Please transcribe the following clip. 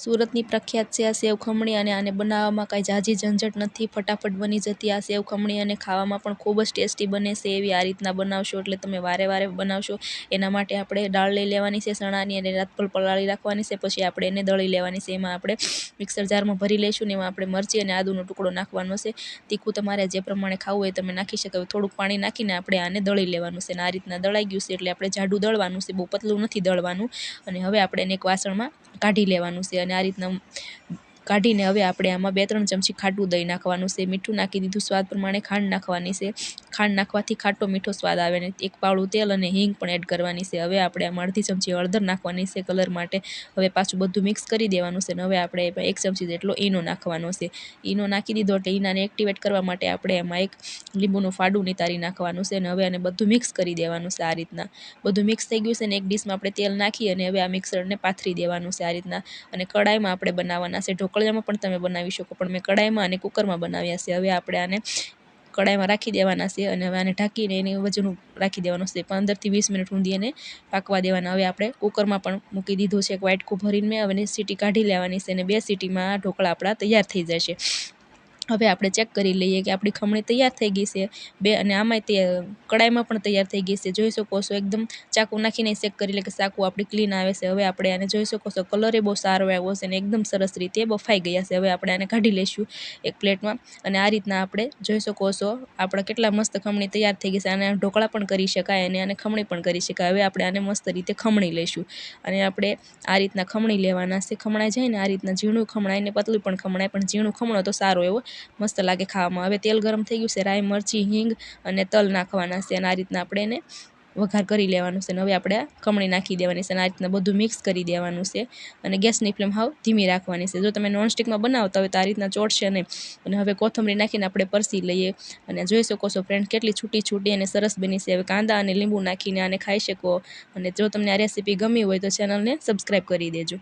સુરતની પ્રખ્યાત છે આ સેવ ખમણી અને આને બનાવવામાં કાંઈ ઝાઝી ઝંઝટ નથી, ફટાફટ બની જતી આ સેવ ખમણી અને ખાવામાં પણ ખૂબ જ ટેસ્ટી બને છે એવી આ રીતના બનાવશો એટલે તમે વારે વારે બનાવશો. એના માટે આપણે દાળ લઈ લેવાની છે ચણાની અને રાતભર પલાળી રાખવાની છે, પછી આપણે એને દળી લેવાની છે. એમાં આપણે મિક્સર જારમાં ભરી લઈશું ને એમાં આપણે મરચી અને આદુનો ટુકડો નાખવાનો છે. તીખું તમારે જે પ્રમાણે ખાવું હોય તમે નાખી શકો. થોડુંક પાણી નાખીને આપણે આને દળી લેવાનું છે અને આ રીતના દળાઈ ગયું છે એટલે આપણે જાડું દળવાનું છે, બહુ પતલું નથી દળવાનું. અને હવે આપણે એને એક વાસણમાં કાઢી લેવાનું છે અને આ રીતના કાઢીને હવે આપણે આમાં બે ત્રણ ચમચી ખાટું દહીં નાખવાનું છે, મીઠું નાખી દીધું સ્વાદ પ્રમાણે ખાંડ નાખવાની છે. ખાંડ નાખવાથી ખાટો મીઠો સ્વાદ આવે ને એક પાવડું તેલ અને હિંગ પણ એડ કરવાની છે. હવે આપણે આમાં અડધી ચમચી હળદર નાખવાની છે કલર માટે. હવે પાછું બધું મિક્સ કરી દેવાનું છે ને હવે આપણે એક ચમચી જેટલો ઈનો નાખવાનો છે. ઈનો નાખી દીધો એટલે ઈનાને એક્ટિવેટ કરવા માટે આપણે એમાં એક લીંબુનું ફાડું નિતારી નાખવાનું છે અને હવે આને બધું મિક્સ કરી દેવાનું છે આ રીતના. બધું મિક્સ થઈ ગયું છે ને એક ડીશમાં આપણે તેલ નાખી અને હવે આ મિક્સરને પાથરી દેવાનું છે આ રીતના. અને કડાઈમાં આપણે બનાવવાના છે ઢોકળિયામાં પણ તમે બનાવી શકો. પણ મેં કડાઈમાં અને કુકરમાં બનાવ્યા છે. હવે આપણે આને કડાઈમાં રાખી દેવાના છે અને હવે આને ઢાંકીને એને વજન રાખી દેવાનું છે. પંદરથી વીસ મિનિટ સુધી એને પાકવા દેવાના. હવે આપણે કુકરમાં પણ મૂકી દીધું છે. એક વાઇટકું ભરીને મેં હવે સીટી કાઢી લેવાની છે અને બે સીટીમાં ઢોકળા આપણા તૈયાર થઈ જશે. હવે આપણે ચેક કરી લઈએ કે આપણી ખમણી તૈયાર થઈ ગઈ છે. બે અને આમાંય તે કડાઈમાં પણ તૈયાર થઈ ગઈ છે. જોઈ શકો છો એકદમ ચાકુ નાખીને ચેક કરી લે કે ચાકુ આપણી ક્લીન આવે છે. હવે આપણે આને જોઈ શકો છો કલર બહુ સારો આવ્યો છે અને એકદમ સરસ રીતે બફાઈ ગયા છે. હવે આપણે આને કાઢી લઈશું એક પ્લેટમાં અને આ રીતના આપણે જોઈ શકો છો આપણા કેટલા મસ્ત ખમણી તૈયાર થઈ ગઈ છે. અને ઢોકળા પણ કરી શકાય અને આને ખમણી પણ કરી શકાય. હવે આપણે આને મસ્ત રીતે ખમણી લઈશું અને આપણે આ રીતના ખમણી લેવાના છે. ખમણાઈ જાય ને આ રીતના ઝીણું ખમણાય ને પતલું પણ ખમણાય, પણ ઝીણું ખમણો તો સારો એવો મસ્ત લાગે ખાવામાં. હવે તેલ ગરમ થઈ ગયું છે, રાઈ, મરચી, હિંગ અને તલ નાખવાના છે. અને આ રીતના આપણે એને વઘાર કરી લેવાનું છે. અને હવે આપણે કમળી નાખી દેવાની છે અને આ રીતના બધું મિક્સ કરી દેવાનું છે. અને ગેસની ફ્લેમ હાવ ધીમી રાખવાની છે. જો તમે નોનસ્ટિકમાં બનાવતા હોય તો આ રીતના ચોટશે નહીં. અને હવે કોથમરી નાખીને આપણે પરસી લઈએ. અને જોઈ શકો છો ફ્રેન્ડ કેટલી છૂટી છૂટી અને સરસ બની છે. હવે કાંદા અને લીંબુ નાખીને આને ખાઈ શકો. અને જો તમને આ રેસીપી ગમી હોય તો ચેનલને સબસ્ક્રાઈબ કરી દેજો.